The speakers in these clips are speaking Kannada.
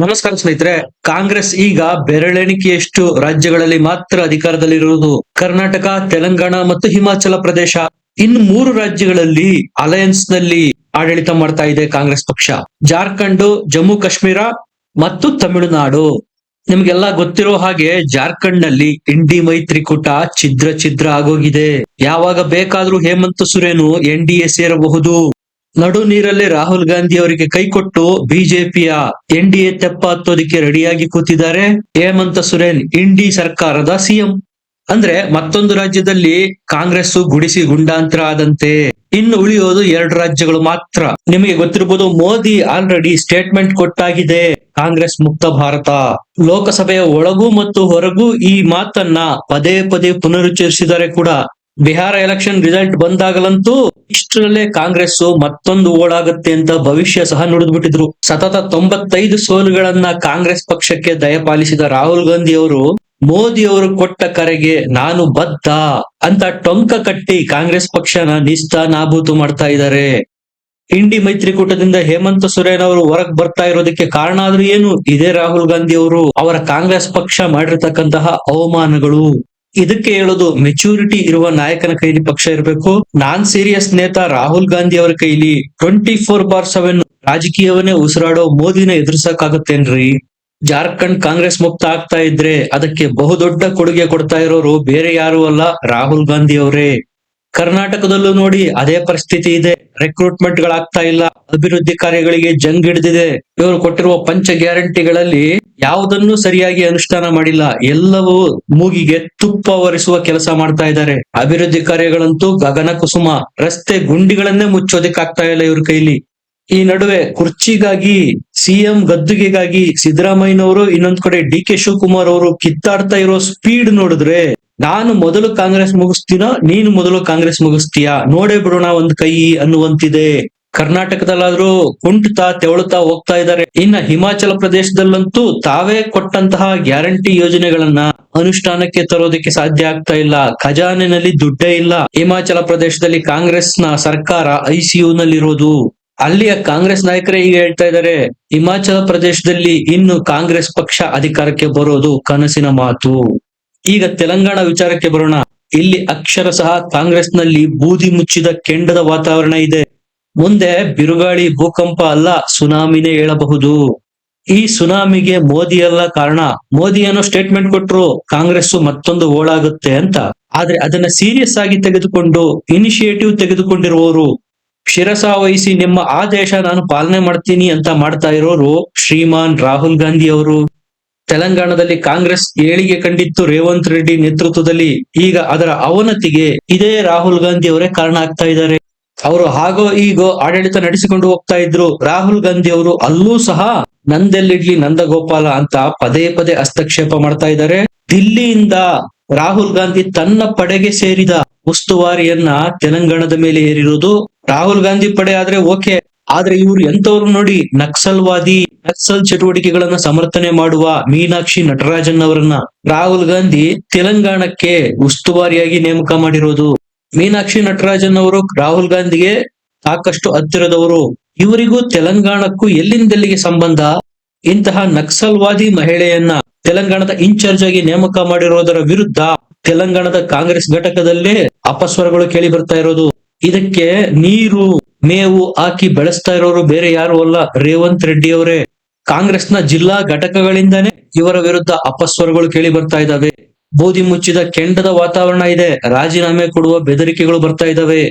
ನಮಸ್ಕಾರ ಸ್ನೇಹಿತರೆ, ಕಾಂಗ್ರೆಸ್ ಈಗ ಬೆರಳೆಣಿಕೆಯಷ್ಟು ರಾಜ್ಯಗಳಲ್ಲಿ ಮಾತ್ರ ಅಧಿಕಾರದಲ್ಲಿರುವುದು ಕರ್ನಾಟಕ, ತೆಲಂಗಾಣ ಮತ್ತು ಹಿಮಾಚಲ ಪ್ರದೇಶ. ಇನ್ ಮೂರು ರಾಜ್ಯಗಳಲ್ಲಿ ಅಲಯನ್ಸ್ನಲ್ಲಿ ಆಡಳಿತ ಮಾಡ್ತಾ ಇದೆ ಕಾಂಗ್ರೆಸ್ ಪಕ್ಷ. ಜಾರ್ಖಂಡ್, ಜಮ್ಮು ಕಾಶ್ಮೀರ ಮತ್ತು ತಮಿಳುನಾಡು. ನಿಮ್ಗೆಲ್ಲ ಗೊತ್ತಿರೋ ಹಾಗೆ ಜಾರ್ಖಂಡ್ನಲ್ಲಿ ಇಂಡಿ ಮೈತ್ರಿಕೂಟ ಛಿದ್ರ ಛಿದ್ರ ಆಗೋಗಿದೆ. ಯಾವಾಗ ಬೇಕಾದ್ರೂ Hemant Soren N D A ಸೇರಬಹುದು. ನಡು ನೀರಲ್ಲೇ ರಾಹುಲ್ ಗಾಂಧಿ ಅವರಿಗೆ ಕೈಕೊಟ್ಟು ಬಿಜೆಪಿಯ ಎನ್ ಡಿ ಎ ತೆಪ್ಪ ಹತ್ತೋದಿಕ್ಕೆ ರೆಡಿಯಾಗಿ ಕೂತಿದ್ದಾರೆ ಹೇಮಂತ ಸುರೇನ್, ಇಂಡಿ ಸರ್ಕಾರದ ಸಿಎಂ. ಅಂದ್ರೆ ಮತ್ತೊಂದು ರಾಜ್ಯದಲ್ಲಿ ಕಾಂಗ್ರೆಸ್ ಗುಡಿಸಿ ಗುಂಡಾಂತರ ಆದಂತೆ. ಇನ್ನು ಉಳಿಯೋದು ಎರಡು ರಾಜ್ಯಗಳು ಮಾತ್ರ. ನಿಮಗೆ ಗೊತ್ತಿರಬಹುದು ಮೋದಿ ಆಲ್ರೆಡಿ ಸ್ಟೇಟ್ಮೆಂಟ್ ಕೊಟ್ಟಾಗಿದೆ, ಕಾಂಗ್ರೆಸ್ ಮುಕ್ತ ಭಾರತ. ಲೋಕಸಭೆಯ ಒಳಗೂ ಮತ್ತು ಹೊರಗೂ ಈ ಮಾತನ್ನ ಪದೇ ಪದೇ ಪುನರುಚ್ಚರಿಸಿದರೆ ಕೂಡ. ಬಿಹಾರ ಎಲೆಕ್ಷನ್ ರಿಸಲ್ಟ್ ಬಂದಾಗಲಂತೂ ಇಷ್ಟರಲ್ಲೇ ಕಾಂಗ್ರೆಸ್ ಮತ್ತೊಂದು ಓಡಾಗುತ್ತೆ ಅಂತ ಭವಿಷ್ಯ ಸಹ ನುಡಿದ್ಬಿಟ್ಟಿದ್ರು. ಸತತ ತೊಂಬತ್ತೈದು ಸೋಲುಗಳನ್ನ ಕಾಂಗ್ರೆಸ್ ಪಕ್ಷಕ್ಕೆ ದಯಪಾಲಿಸಿದ ರಾಹುಲ್ ಗಾಂಧಿ ಅವರು, ಮೋದಿ ಅವರು ಕೊಟ್ಟ ಕರೆಗೆ ನಾನು ಬದ್ಧ ಅಂತ ಟೊಂಕ ಕಟ್ಟಿ ಕಾಂಗ್ರೆಸ್ ಪಕ್ಷನ ನಿಸ್ತ ನಾಬೂತು ಮಾಡ್ತಾ ಇದ್ದಾರೆ. ಇಂಡಿ ಮೈತ್ರಿಕೂಟದಿಂದ ಹೇಮಂತ ಸೊರೇನ್ ಅವರು ಹೊರಗ್ ಬರ್ತಾ ಇರೋದಕ್ಕೆ ಕಾರಣ ಆದ್ರೂ ಏನು? ಇದೇ ರಾಹುಲ್ ಗಾಂಧಿ ಅವರು ಅವರ ಕಾಂಗ್ರೆಸ್ ಪಕ್ಷ ಮಾಡಿರ್ತಕ್ಕಂತಹ ಅವಮಾನಗಳು. ಇದಕ್ಕೆ ಹೇಳೋದು ಮೆಚೂರಿಟಿ ಇರುವ ನಾಯಕನ ಕೈಲಿ ಪಕ್ಷ ಇರಬೇಕು. ನಾನ್ ಸೀರಿಯಸ್ ನೇತ ರಾಹುಲ್ ಗಾಂಧಿ ಅವರ ಕೈಲಿ ಟ್ವೆಂಟಿ ಫೋರ್ ಬಾರ್ ಸೆವೆನ್ ರಾಜಕೀಯವನ್ನೇ ಉಸಿರಾಡೋ ಮೋದಿನ ಎದುರಿಸಕ್ಕಾಗತ್ತೇನ್ರಿ? ಜಾರ್ಖಂಡ್ ಕಾಂಗ್ರೆಸ್ ಮುಕ್ತ ಆಗ್ತಾ ಇದ್ರೆ ಅದಕ್ಕೆ ಬಹುದೊಡ್ಡ ಕೊಡುಗೆ ಕೊಡ್ತಾ ಇರೋರು ಬೇರೆ ಯಾರು ಅಲ್ಲ ರಾಹುಲ್ ಗಾಂಧಿ ಅವರೇ. ಕರ್ನಾಟಕದಲ್ಲೂ ನೋಡಿ ಅದೇ ಪರಿಸ್ಥಿತಿ ಇದೆ. ರಿಕ್ರೂಟ್ಮೆಂಟ್ ಗಳಾಗ್ತಾ ಇಲ್ಲ. ಅಭಿವೃದ್ಧಿ ಕಾರ್ಯಗಳಿಗೆ ಜಂಗ್ ಹಿಡಿದಿದೆ. ಇವರು ಕೊಟ್ಟಿರುವ ಪಂಚ ಗ್ಯಾರಂಟಿಗಳಲ್ಲಿ ಯಾವುದನ್ನು ಸರಿಯಾಗಿ ಅನುಷ್ಠಾನ ಮಾಡಿಲ್ಲ. ಎಲ್ಲವೂ ಮೂಗಿಗೆ ತುಪ್ಪ ಒರೆಸುವ ಕೆಲಸ ಮಾಡ್ತಾ ಇದ್ದಾರೆ. ಅಭಿವೃದ್ಧಿ ಕಾರ್ಯಗಳಂತೂ ಗಗನ ಕುಸುಮ. ರಸ್ತೆ ಗುಂಡಿಗಳನ್ನೇ ಮುಚ್ಚೋದಕ್ಕಾಗ್ತಾ ಇಲ್ಲ ಇವ್ರ ಕೈಲಿ. ಈ ನಡುವೆ ಕುರ್ಚಿಗಾಗಿ, ಸಿಎಂ ಗದ್ದುಗೆಗಾಗಿ ಸಿದ್ದರಾಮಯ್ಯನವರು ಇನ್ನೊಂದ್ ಕಡೆ ಡಿ ಕೆ ಶಿವಕುಮಾರ್ ಅವರು ಕಿತ್ತಾಡ್ತಾ ಇರೋ ಸ್ಪೀಡ್ ನೋಡಿದ್ರೆ ನಾನು ಮೊದಲು ಕಾಂಗ್ರೆಸ್ ಮುಗಿಸ್ತೀನೋ ನೀನು ಮೊದಲು ಕಾಂಗ್ರೆಸ್ ಮುಗಿಸ್ತೀಯಾ? ನೋಡೇ ಬಿಡೋಣ ಒಂದ್ ಕೈ ಅನ್ನುವಂತಿದೆ. ಕರ್ನಾಟಕದಲ್ಲಾದ್ರೂ ಕುಂಟ್ತಾ ತೆವಳುತ್ತಾ ಹೋಗ್ತಾ ಇದ್ದಾರೆ. ಇನ್ನ ಹಿಮಾಚಲ ಪ್ರದೇಶದಲ್ಲಂತೂ ತಾವೇ ಕೊಟ್ಟಂತಹ ಗ್ಯಾರಂಟಿ ಯೋಜನೆಗಳನ್ನ ಅನುಷ್ಠಾನಕ್ಕೆ ತರೋದಕ್ಕೆ ಸಾಧ್ಯ ಆಗ್ತಾ ಇಲ್ಲ. ಖಜಾನೆನಲ್ಲಿ ದುಡ್ಡೇ ಇಲ್ಲ. ಹಿಮಾಚಲ ಪ್ರದೇಶದಲ್ಲಿ ಕಾಂಗ್ರೆಸ್ನ ಸರ್ಕಾರ ಐಸಿಯು ನಲ್ಲಿರೋದು ಅಲ್ಲಿಯ ಕಾಂಗ್ರೆಸ್ ನಾಯಕರೇ ಈಗ ಹೇಳ್ತಾ ಇದ್ದಾರೆ. ಹಿಮಾಚಲ ಪ್ರದೇಶದಲ್ಲಿ ಇನ್ನು ಕಾಂಗ್ರೆಸ್ ಪಕ್ಷ ಅಧಿಕಾರಕ್ಕೆ ಬರೋದು ಕನಸಿನ ಮಾತು. ಈಗ ತೆಲಂಗಾಣ ವಿಚಾರಕ್ಕೆ ಬರೋಣ. ಇಲ್ಲಿ ಅಕ್ಷರ ಸಹ ಕಾಂಗ್ರೆಸ್ನಲ್ಲಿ ಬೂದಿ ಮುಚ್ಚಿದ ಕೆಂಡದ ವಾತಾವರಣ ಇದೆ. ಮುಂದೆ ಬಿರುಗಾಳಿ ಭೂಕಂಪ ಅಲ್ಲ, ಸುನಾಮಿನೇ ಹೇಳಬಹುದು. ಈ ಸುನಾಮಿಗೆ ಮೋದಿ ಅಲ್ಲ ಕಾರಣ. ಮೋದಿ ಅನ್ನೋ ಸ್ಟೇಟ್ಮೆಂಟ್ ಕೊಟ್ರು ಕಾಂಗ್ರೆಸ್ ಮತ್ತೊಂದು ಓಳಾಗುತ್ತೆ ಅಂತ. ಆದ್ರೆ ಅದನ್ನ ಸೀರಿಯಸ್ ಆಗಿ ತೆಗೆದುಕೊಂಡು ಇನಿಷಿಯೇಟಿವ್ ತೆಗೆದುಕೊಂಡಿರುವವರು, ಶಿರಸ ವಹಿಸಿ ನಿಮ್ಮ ಆದೇಶ ನಾನು ಪಾಲನೆ ಮಾಡ್ತೀನಿ ಅಂತ ಮಾಡ್ತಾ ಇರೋರು ಶ್ರೀಮಾನ್ ರಾಹುಲ್ ಗಾಂಧಿ ಅವರು. ತೆಲಂಗಾಣದಲ್ಲಿ ಕಾಂಗ್ರೆಸ್ ಏಳಿಗೆ ಕಂಡಿತ್ತು. ರೇವಂತ್ ರೆಡ್ಡಿ ನೇತೃತ್ವದಲ್ಲಿ ಈಗ ಅದರ ಅವನತಿಗೆ ಇದೇ ರಾಹುಲ್ ಗಾಂಧಿ ಅವರೇ ಕಾರಣ ಆಗ್ತಾ ಇದ್ದಾರೆ. ಅವರು ಹಾಗೋ ಈಗೋ ಆಡಳಿತ ನಡೆಸಿಕೊಂಡು ಹೋಗ್ತಾ ಇದ್ರು. ರಾಹುಲ್ ಗಾಂಧಿ ಅವರು ಅಲ್ಲೂ ಸಹ ನಂದೆಲ್ಲಿಡ್ಲಿ ನಂದಗೋಪಾಲ ಅಂತ ಪದೇ ಪದೇ ಹಸ್ತಕ್ಷೇಪ ಮಾಡ್ತಾ ಇದ್ದಾರೆ. ದಿಲ್ಲಿಯಿಂದ ರಾಹುಲ್ ಗಾಂಧಿ ತನ್ನ ಪಡೆಗೆ ಸೇರಿದ ಉಸ್ತುವಾರಿಯನ್ನ ತೆಲಂಗಾಣದ ಮೇಲೆ ಏರಿರುವುದು. ರಾಹುಲ್ ಗಾಂಧಿ ಪಡೆ ಆದ್ರೆ ಓಕೆ. ಆದ್ರೆ ಇವ್ರು ಎಂತವ್ರು ನೋಡಿ ನಕ್ಸಲ್ವಾದಿ, ನಕ್ಸಲ್ ಚಟುವಟಿಕೆಗಳನ್ನ ಸಮರ್ಥನೆ ಮಾಡುವ ಮೀನಾಕ್ಷಿ ನಟರಾಜನ್ ಅವರನ್ನ ರಾಹುಲ್ ಗಾಂಧಿ ತೆಲಂಗಾಣಕ್ಕೆ ಉಸ್ತುವಾರಿಯಾಗಿ ನೇಮಕ ಮಾಡಿರೋದು. ಮೀನಾಕ್ಷಿ ನಟರಾಜನ್ ಅವರು ರಾಹುಲ್ ಗಾಂಧಿಗೆ ಸಾಕಷ್ಟು ಹತ್ತಿರದವರು. ಇವರಿಗೂ ತೆಲಂಗಾಣಕ್ಕೂ ಎಲ್ಲಿಂದೆಲ್ಲಿಗೆ ಸಂಬಂಧ? ಇಂತಹ ನಕ್ಸಲ್ವಾದಿ ಮಹಿಳೆಯನ್ನ ತೆಲಂಗಾಣದ ಇನ್ಚಾರ್ಜ್ ಆಗಿ ನೇಮಕ ಮಾಡಿರೋದರ ವಿರುದ್ಧ ತೆಲಂಗಾಣದ ಕಾಂಗ್ರೆಸ್ ಘಟಕದಲ್ಲೇ ಅಪಸ್ವರಗಳು ಕೇಳಿ ಬರ್ತಾ ಇರೋದು. ಇದಕ್ಕೆ ನೀರು ಮೇವು ಹಾಕಿ ಬೆಳೆಸ್ತಾ ಇರೋರು ಬೇರೆ ಯಾರು ಅಲ್ಲ, ರೇವಂತ್ ರೆಡ್ಡಿ ಅವರೇ. ಕಾಂಗ್ರೆಸ್ನ ಜಿಲ್ಲಾ ಘಟಕಗಳಿಂದಾನೇ ಇವರ ವಿರುದ್ಧ ಅಪಸ್ವರಗಳು ಕೇಳಿ ಬರ್ತಾ ಇದಾವೆ ಬೂದಿ ಮುಚ್ಚಿದ ಕೆಂಡದ ವಾತಾವರಣ ಇದೆ, ರಾಜೀನಾಮೆ ಕೊಡುವ ಬೆದರಿಕೆಗಳು ಬರ್ತಾ ಇದಾವೆ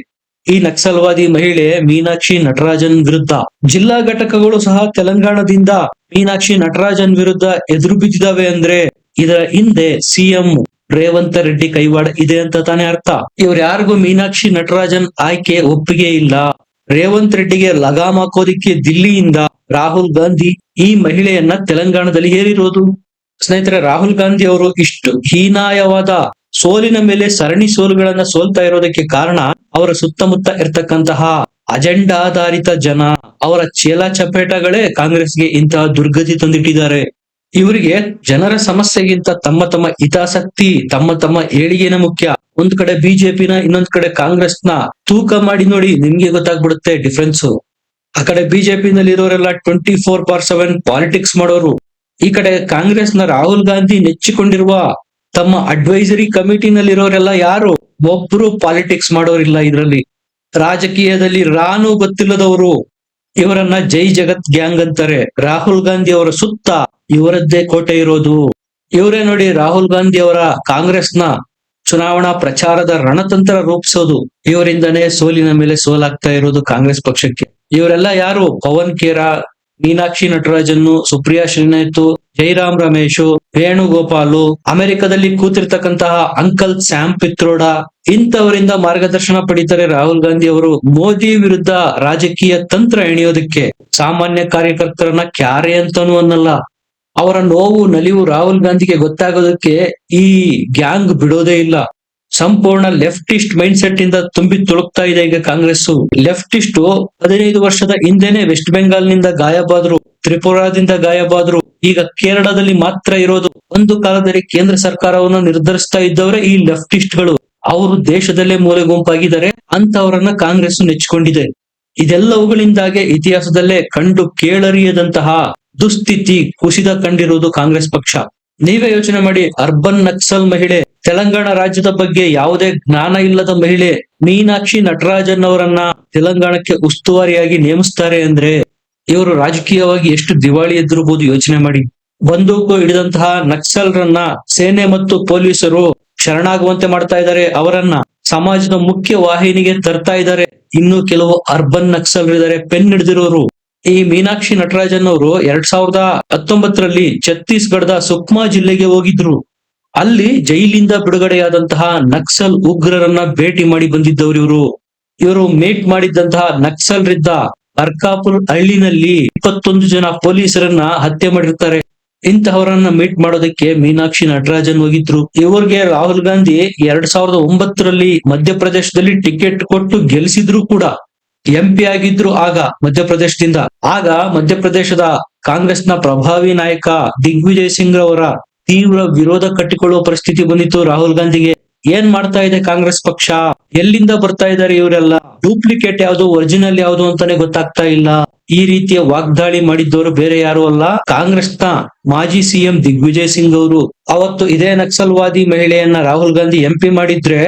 ಈ ನಕ್ಸಲ್ವಾದಿ ಮಹಿಳೆ ಮೀನಾಕ್ಷಿ ನಟರಾಜನ್ ವಿರುದ್ಧ. ಜಿಲ್ಲಾ ಘಟಕಗಳು ಸಹ ತೆಲಂಗಾಣದಿಂದ ಮೀನಾಕ್ಷಿ ನಟರಾಜನ್ ವಿರುದ್ಧ ಎದುರು ಬಿದ್ದಿದ್ದಾವೆ ಅಂದ್ರೆ ಇದರ ಹಿಂದೆ ಸಿಎಂ ರೇವಂತ ರೆಡ್ಡಿ ಕೈವಾಡ ಇದೆ ಅಂತ ತಾನೇ ಅರ್ಥ. ಇವ್ರ ಯಾರಿಗೂ ಮೀನಾಕ್ಷಿ ನಟರಾಜನ್ ಆಯ್ಕೆ ಒಪ್ಪಿಗೆ ಇಲ್ಲ. ರೇವಂತ್ ರೆಡ್ಡಿಗೆ ಲಗಾಮ್ ಹಾಕೋದಿಕ್ಕೆ ದಿಲ್ಲಿಯಿಂದ ರಾಹುಲ್ ಗಾಂಧಿ ಈ ಮಹಿಳೆಯನ್ನ ತೆಲಂಗಾಣದಲ್ಲಿ ಹೇರಿರೋದು? ಸ್ನೇಹಿತರೆ, ರಾಹುಲ್ ಗಾಂಧಿ ಅವರು ಇಷ್ಟು ಹೀನಾಯವಾದ ಸೋಲಿನ ಮೇಲೆ ಸರಣಿ ಸೋಲುಗಳನ್ನ ಸೋಲ್ತಾ ಇರೋದಕ್ಕೆ ಕಾರಣ ಅವರ ಸುತ್ತಮುತ್ತ ಇರ್ತಕ್ಕಂತಹ ಅಜೆಂಡಾಧಾರಿತ ಜನ, ಅವರ ಚೇಲ ಚಪೇಟಗಳೇ ಕಾಂಗ್ರೆಸ್ಗೆ ಇಂತಹ ದುರ್ಗತಿ ತಂದಿಟ್ಟಿದ್ದಾರೆ. ಇವರಿಗೆ ಜನರ ಸಮಸ್ಯೆಗಿಂತ ತಮ್ಮ ತಮ್ಮ ಹಿತಾಸಕ್ತಿ, ತಮ್ಮ ತಮ್ಮ ಏಳಿಗೆನ ಮುಖ್ಯ. ಒಂದ್ ಕಡೆ ಬಿಜೆಪಿನ, ಇನ್ನೊಂದ್ ಕಡೆ ಕಾಂಗ್ರೆಸ್ನ ತೂಕ ಮಾಡಿ ನೋಡಿ ನಿಮ್ಗೆ ಗೊತ್ತಾಗ್ಬಿಡುತ್ತೆ ಡಿಫ್ರೆನ್ಸ್ ಆ ಕಡೆ ಬಿಜೆಪಿನಲ್ಲಿ ಇರೋರೆಲ್ಲ twenty four by seven politics ಮಾಡೋರು. ಈ ಕಡೆ ಕಾಂಗ್ರೆಸ್ನ ರಾಹುಲ್ ಗಾಂಧಿ ನೆಚ್ಚಿಕೊಂಡಿರುವ ತಮ್ಮ ಅಡ್ವೈಸರಿ ಕಮಿಟಿನಲ್ಲಿರೋರೆಲ್ಲ ಯಾರು? ಒಬ್ರು ಪಾಲಿಟಿಕ್ಸ್ ಮಾಡೋರಿಲ್ಲ ಇದರಲ್ಲಿ. ರಾಜಕೀಯದಲ್ಲಿ ರಾನು ಗೊತ್ತಿಲ್ಲದವರು. ಇವರನ್ನ ಜೈ ಜಗತ್ ಗ್ಯಾಂಗ್ ಅಂತಾರೆ. ರಾಹುಲ್ ಗಾಂಧಿ ಅವರ ಸುತ್ತ ಇವರದ್ದೇ ಕೋಟೆ ಇರೋದು. ಇವರೇ ನೋಡಿ ರಾಹುಲ್ ಗಾಂಧಿ ಅವರ ಕಾಂಗ್ರೆಸ್ನ ಚುನಾವಣಾ ಪ್ರಚಾರದ ರಣತಂತ್ರ ರೂಪಿಸೋದು. ಇವರಿಂದನೇ ಸೋಲಿನ ಮೇಲೆ ಸೋಲಾಗ್ತಾ ಇರೋದು ಕಾಂಗ್ರೆಸ್ ಪಕ್ಷಕ್ಕೆ. ಇವರೆಲ್ಲ ಯಾರು? ಪವನ್ ಖೇರಾ ಮೀನಾಕ್ಷಿ ನಟರಾಜನ್ನು, ಸುಪ್ರಿಯಾ ಶ್ರೀನಾಥ್ ಜೈರಾಮ್ ರಮೇಶ್, ವೇಣುಗೋಪಾಲು, ಅಮೆರಿಕದಲ್ಲಿ ಕೂತಿರ್ತಕ್ಕಂತಹ ಅಂಕಲ್ ಸ್ಯಾಮ್ ಪಿತ್ರೋಡ, ಇಂಥವರಿಂದ ಮಾರ್ಗದರ್ಶನ ಪಡಿತಾರೆ ರಾಹುಲ್ ಗಾಂಧಿ ಅವರು. ಮೋದಿ ವಿರುದ್ಧ ರಾಜಕೀಯ ತಂತ್ರ ಎಣಿಯೋದಕ್ಕೆ ಸಾಮಾನ್ಯ ಕಾರ್ಯಕರ್ತರನ್ನ ಕ್ಯಾರೆ ಅಂತಾನೂ ಅನ್ನಲ್ಲ. ಅವರ ನೋವು, ನಲಿವು ರಾಹುಲ್ ಗಾಂಧಿಗೆ ಗೊತ್ತಾಗೋದಕ್ಕೆ ಈ ಗ್ಯಾಂಗ್ ಬಿಡೋದೇ ಇಲ್ಲ. ಸಂಪೂರ್ಣ ಲೆಫ್ಟಿಸ್ಟ್ ಮೈಂಡ್ ಸೆಟ್ ಇಂದ ತುಂಬಿ ತುಳುಕ್ತಾ ಇದೆ ಈಗ ಕಾಂಗ್ರೆಸ್ ಲೆಫ್ಟಿಸ್ಟ್ ಹದಿನೈದು ವರ್ಷದ ಹಿಂದೆನೆ ವೆಸ್ಟ್ ಬೆಂಗಾಲ್ನಿಂದ ಗಾಯಬಾದ್ರು, ತ್ರಿಪುರಾದಿಂದ ಗಾಯಬಾದ್ರು, ಈಗ ಕೇರಳದಲ್ಲಿ ಮಾತ್ರ ಇರೋದು. ಒಂದು ಕಾಲದಲ್ಲಿ ಕೇಂದ್ರ ಸರ್ಕಾರವನ್ನು ನಿರ್ಧರಿಸ್ತಾ ಇದ್ದವರೇ ಈ ಲೆಫ್ಟಿಸ್ಟ್ಗಳು ಅವರು ದೇಶದಲ್ಲೇ ಮೂಲೆ ಗುಂಪಾಗಿದ್ದಾರೆ ಅಂತವರನ್ನ ಕಾಂಗ್ರೆಸ್ ನೆಚ್ಚಿಕೊಂಡಿದೆ. ಇದೆಲ್ಲವುಗಳಿಂದಾಗೆ ಇತಿಹಾಸದಲ್ಲೇ ಕಂಡು ಕೇಳರಿಯದಂತಹ ದುಸ್ಥಿತಿ ಕುಸಿದ ಕಂಡಿರುವುದು ಕಾಂಗ್ರೆಸ್ ಪಕ್ಷ. ನೀವೇ ಯೋಚನೆ ಮಾಡಿ, ಅರ್ಬನ್ ನಕ್ಸಲ್ ಮಹಿಳೆ, ತೆಲಂಗಾಣ ರಾಜ್ಯದ ಬಗ್ಗೆ ಯಾವುದೇ ಜ್ಞಾನ ಇಲ್ಲದ ಮಹಿಳೆ, ಮೀನಾಕ್ಷಿ ನಟರಾಜನ್ ಅವರನ್ನ ತೆಲಂಗಾಣಕ್ಕೆ ಉಸ್ತುವಾರಿಯಾಗಿ ನೇಮಿಸ್ತಾರೆ ಅಂದ್ರೆ ಇವರು ರಾಜಕೀಯವಾಗಿ ಎಷ್ಟು ದಿವಾಳಿ ಎದ್ದಿರಬಹುದು ಯೋಚನೆ ಮಾಡಿ. ಬಂದೂಕು ಹಿಡಿದಂತಹ ನಕ್ಸಲ್ರನ್ನ ಸೇನೆ ಮತ್ತು ಪೊಲೀಸರು ಶರಣಾಗುವಂತೆ ಮಾಡ್ತಾ ಇದ್ದಾರೆ, ಅವರನ್ನ ಸಮಾಜದ ಮುಖ್ಯ ವಾಹಿನಿಗೆ ತರ್ತಾ ಇದ್ದಾರೆ. ಇನ್ನು ಕೆಲವು ಅರ್ಬನ್ ನಕ್ಸಲ್ ಇದ್ದಾರೆ ಪೆನ್ ಹಿಡಿದಿರೋರು ಈ ಮೀನಾಕ್ಷಿ ನಟರಾಜನ್ ಅವರು ಎರಡ್ ಸಾವಿರದ ಹತ್ತೊಂಬತ್ತರಲ್ಲಿ ಛತ್ತೀಸ್ಗಢದ ಸುಕ್ಮಾ ಜಿಲ್ಲೆಗೆ ಹೋಗಿದ್ರು. ಅಲ್ಲಿ ಜೈಲಿಂದ ಬಿಡುಗಡೆಯಾದಂತಹ ನಕ್ಸಲ್ ಉಗ್ರರನ್ನ ಭೇಟಿ ಮಾಡಿ ಬಂದಿದ್ದವರು ಇವರು. ಇವರು ಮೇಟ್ ಮಾಡಿದ್ದಂತಹ ನಕ್ಸಲ್ರಿದ್ದ ಅರ್ಕಾಪುರ್ ಹಳ್ಳಿನಲ್ಲಿ ಇಪ್ಪತ್ತೊಂದು ಜನ ಪೊಲೀಸರನ್ನ ಹತ್ಯೆ ಮಾಡಿರ್ತಾರೆ. ಇಂತಹವರನ್ನ ಮೀಟ್ ಮಾಡೋದಕ್ಕೆ ಮೀನಾಕ್ಷಿ ನಟರಾಜನ್ ಹೋಗಿದ್ರು. ಇವರಿಗೆ ರಾಹುಲ್ ಗಾಂಧಿ ಎರಡ್ ಸಾವಿರದ ಒಂಬತ್ತರಲ್ಲಿ ಮಧ್ಯಪ್ರದೇಶದಲ್ಲಿ ಟಿಕೆಟ್ ಕೊಟ್ಟು ಗೆಲ್ಸಿದ್ರು ಕೂಡ. ಎಂ ಪಿ ಆಗಿದ್ರು ಆಗ ಮಧ್ಯಪ್ರದೇಶದಿಂದ. ಆಗ ಮಧ್ಯಪ್ರದೇಶದ ಕಾಂಗ್ರೆಸ್ನ ಪ್ರಭಾವಿ ನಾಯಕ ದಿಗ್ವಿಜಯ್ ಸಿಂಗ್ ಅವರ ತೀವ್ರ ವಿರೋಧ ಕಟ್ಟಿಕೊಳ್ಳುವ ಪರಿಸ್ಥಿತಿ ಬಂದಿತ್ತು ರಾಹುಲ್ ಗಾಂಧಿಗೆ. ಏನ್ ಮಾಡ್ತಾ ಇದೆ ಕಾಂಗ್ರೆಸ್ ಪಕ್ಷ? ಎಲ್ಲಿಂದ ಬರ್ತಾ ಇದ್ದಾರೆ ಇವರೆಲ್ಲ? ಡೂಪ್ಲಿಕೇಟ್ ಯಾವುದು, ಒರಿಜಿನಲ್ ಯಾವುದು ಅಂತಾನೆ ಗೊತ್ತಾಗ್ತಾ ಇಲ್ಲ. ಈ ರೀತಿಯ ವಾಗ್ದಾಳಿ ಮಾಡಿದ್ದವರು ಬೇರೆ ಯಾರು ಅಲ್ಲ. ಕಾಂಗ್ರೆಸ್ನ ಮಾಜಿ ಸಿಎಂ ದಿಗ್ವಿಜಯ್ ಸಿಂಗ್ ಅವರು ಅವತ್ತು ಇದೇ ನಕ್ಸಲ್ವಾದಿ ಮಹಿಳೆಯನ್ನ ರಾಹುಲ್ ಗಾಂಧಿ ಎಂಪಿ ಮಾಡಿದ್ರೆ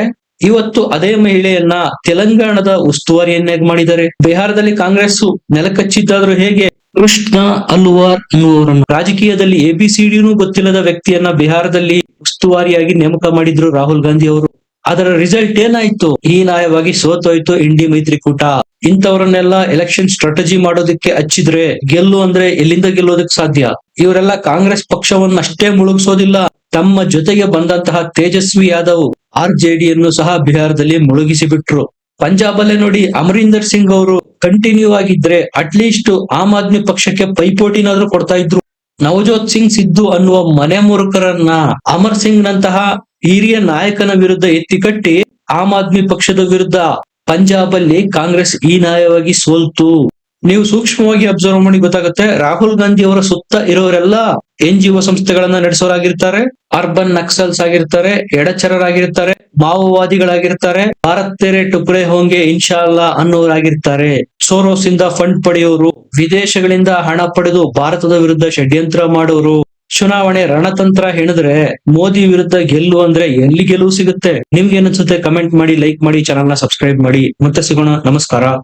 ಇವತ್ತು ಅದೇ ಮಹಿಳೆಯನ್ನ ತೆಲಂಗಾಣದ ಉಸ್ತುವಾರಿಯನ್ನಾಗಿ ಮಾಡಿದ್ದಾರೆ? ಬಿಹಾರದಲ್ಲಿ ಕಾಂಗ್ರೆಸ್ ನೆಲಕಚ್ಚಿದ್ದಾದ್ರೂ ಹೇಗೆ? ಕೃಷ್ಣ ಅಲ್ವಾರ್ ಎನ್ನುವರನ್ನು ರಾಜಕೀಯದಲ್ಲಿ ಎಬಿಸಿಡಿನೂ ಗೊತ್ತಿಲ್ಲದ ವ್ಯಕ್ತಿಯನ್ನ ಬಿಹಾರದಲ್ಲಿ ಉಸ್ತುವಾರಿಯಾಗಿ ನೇಮಕ ಮಾಡಿದ್ರು ರಾಹುಲ್ ಗಾಂಧಿ ಅವರು. ಅದರ ರಿಸಲ್ಟ್ ಏನಾಯ್ತು? ಹೀನಾಯವಾಗಿ ಸೋತೋಯ್ತು ಇಂಡಿ ಮೈತ್ರಿಕೂಟ. ಇಂಥವ್ರನ್ನೆಲ್ಲ ಎಲೆಕ್ಷನ್ ಸ್ಟ್ರಾಟಜಿ ಮಾಡೋದಕ್ಕೆ ಹಚ್ಚಿದ್ರೆ ಗೆಲ್ಲು ಅಂದ್ರೆ ಎಲ್ಲಿಂದ ಗೆಲ್ಲೋದಕ್ಕೆ ಸಾಧ್ಯ? ಇವರೆಲ್ಲ ಕಾಂಗ್ರೆಸ್ ಪಕ್ಷವನ್ನಷ್ಟೇ ಮುಳುಗಿಸೋದಿಲ್ಲ. ತಮ್ಮ ಜೊತೆಗೆ ಬಂದಂತಹ ತೇಜಸ್ವಿ ಯಾದವ್ ಆರ್ ಜೆಡಿಯನ್ನು ಸಹ ಬಿಹಾರದಲ್ಲಿ ಮುಳುಗಿಸಿ ಬಿಟ್ರು ಪಂಜಾಬ್ ಅಲ್ಲೇ ನೋಡಿ ಅಮರೀಂದರ್ ಸಿಂಗ್ ಅವರು ಕಂಟಿನ್ಯೂ ಆಗಿದ್ರೆ ಅಟ್ಲೀಸ್ಟ್ ಆಮ್ ಆದ್ಮಿ ಪಕ್ಷಕ್ಕೆ ಪೈಪೋಟಿನಾದ್ರೂ ಕೊಡ್ತಾ ಇದ್ರು. ನವಜೋತ್ ಸಿಂಗ್ ಸಿದ್ದು ಅನ್ನುವ ಮನೆ ಮುರುಕರನ್ನ ಅಮರ್ ಸಿಂಗ್ ನಂತಹ ಹಿರಿಯ ನಾಯಕನ ವಿರುದ್ಧ ಎತ್ತಿ ಕಟ್ಟಿ ಆಮ್ ಆದ್ಮಿ ಪಕ್ಷದ ವಿರುದ್ಧ ಪಂಜಾಬ್ ಅಲ್ಲಿ ಕಾಂಗ್ರೆಸ್ ಈ ನ್ಯಾಯವಾಗಿ ಸೋಲ್ತು. ನೀವು ಸೂಕ್ಷ್ಮವಾಗಿ ಅಬ್ಸರ್ವ್ ಮಾಡಿ ಗೊತ್ತಾಗುತ್ತೆ, ರಾಹುಲ್ ಗಾಂಧಿ ಅವರ ಸುತ್ತ ಇರೋರೆಲ್ಲ ಎನ್ ಜಿ ಒ ಸಂಸ್ಥೆಗಳನ್ನ ನಡೆಸೋರಾಗಿರ್ತಾರೆ, ಅರ್ಬನ್ ನಕ್ಸಲ್ಸ್ ಆಗಿರ್ತಾರೆ, ಎಡಚರರಾಗಿರ್ತಾರೆ, ಮಾವೋವಾದಿಗಳಾಗಿರ್ತಾರೆ, ಭಾರತ್ ತೆರೆ ಟುಕ್ರೆ ಹೋಂಗೆ ಇನ್ಶಾ ಅಲ್ಲಾ ಅನ್ನೋರಾಗಿರ್ತಾರೆ. ಸೋರೋಸ್ ಇಂದ ಫಂಡ್ ಪಡೆಯೋರು, ವಿದೇಶಗಳಿಂದ ಹಣ ಪಡೆದು ಭಾರತದ ವಿರುದ್ಧ ಷಡ್ಯಂತ್ರ ಮಾಡೋರು. ಚುನಾವಣೆ ರಣತಂತ್ರ ಹೇಳಿದ್ರೆ ಮೋದಿ ವಿರುದ್ಧ ಗೆಲ್ಲು ಅಂದ್ರೆ ಎಲ್ಲಿ ಗೆಲುವು ಸಿಗುತ್ತೆ? ನಿಮ್ಗೆ ಏನನ್ಸುತ್ತೆ ಕಮೆಂಟ್ ಮಾಡಿ, ಲೈಕ್ ಮಾಡಿ ಚಾನಲ್ನ ಸಬ್ಸ್ಕ್ರೈಬ್ ಮಾಡಿ. ಮತ್ತೆ ಸಿಗೋಣ. ನಮಸ್ಕಾರ.